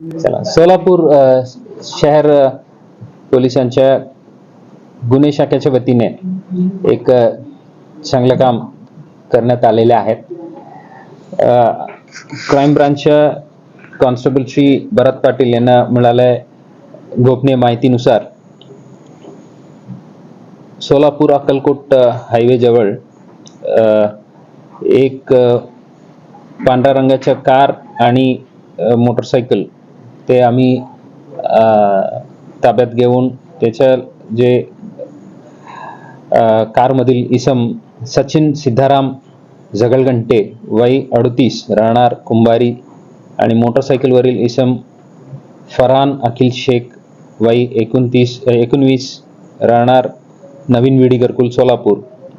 चला. सोलापूर शहर पोलिसांच्या गुन्हे शाखेच्या वतीने एक चांगलं काम करण्यात आलेले आहेत. क्राईम ब्रांचच्या कॉन्स्टेबल श्री भरत पाटील यांना मिळालंय गोपनीय माहितीनुसार. सोलापूर अक्कलकोट हायवे जवळ एक पांढऱ्या रंगाच्या कार आणि मोटरसायकल ते आम्ही ताब्यात घेऊन त्याच्या जे कारमधील इसम सचिन सिद्धाराम झगलघंटे वय अडतीस राहणार कुंभारी आणि मोटरसायकलवरील इसम फरहान अखिल शेख वय एकोणतीस एकोणवीस राहणार नवीन विडी घरकुल सोलापूर.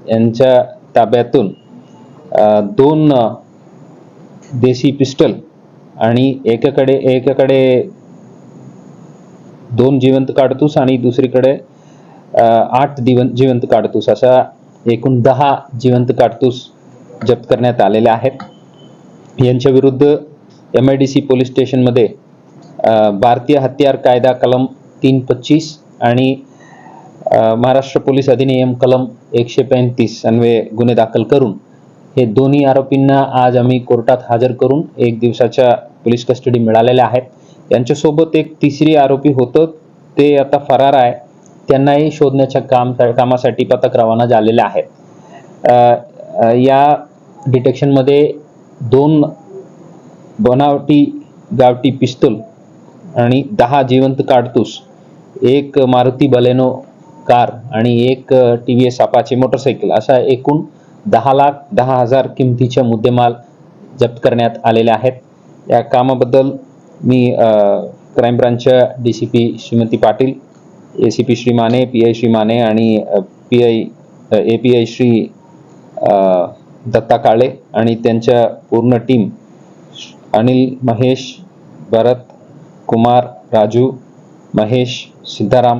यांच्या ताब्यातून दोन देशी देसी पिस्टल आणि एकाकडे एकाकडे दोन जिवंत काडतूस आणि दुसरीकडे आठ दिवंत जिवंत काडतूस. अशा एकूण दहा जिवंत काडतूस जप्त करण्यात आलेले आहेत. यांच्या विरुद्ध M I D C police स्टेशनमध्ये भारतीय हत्यार कायदा कलम तीन पच्चीस आणि महाराष्ट्र पोलीस अधिनियम कलम एकशे पैंतीस अन्वे गुन्हे दाखल करून हे दोन्ही आरोपींना आज आम्ही कोर्टात हजर करून एक दिवसाच्या पोलीस कस्टडी मिळालेल्या आहेत. यांच्यासोबत एक तिसरी आरोपी होतं. ते आता फरार आहे. त्यांनाही शोधण्याच्या काम कामासाठी पथक रवाना झालेले आहेत. या डिटेक्शनमध्ये दोन बनावटी गावटी पिस्तूल आणि दहा जिवंत काडतूस एक मारुती बलेनो कार आणि एक T V S Apache motorcycle अशा एकूण दहा लाख दहा हजार किमतीच्या मुद्देमाल जप्त करण्यात आलेले आहेत. या कामाबद्दल मी crime ब्रांचच्या D C P Shrimati Patil A C P Shri Mane P I Shri Mane आणि P I A P I Shri Datta Kale आणि त्यांच्या पूर्ण टीम अनिल महेश भरत कुमार राजू महेश सिद्धाराम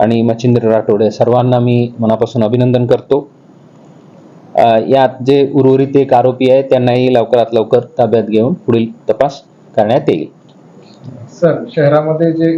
आणि मच्छिंद्र राठोड या सर्वांना मी मनापासून अभिनंदन करतो. यात जे उर्वरित एक आरोपी आहे त्यांनाही लवकरात लवकर ताब्यात घेऊन पुढील तपास करण्यात येईल. सर शहरामध्ये जे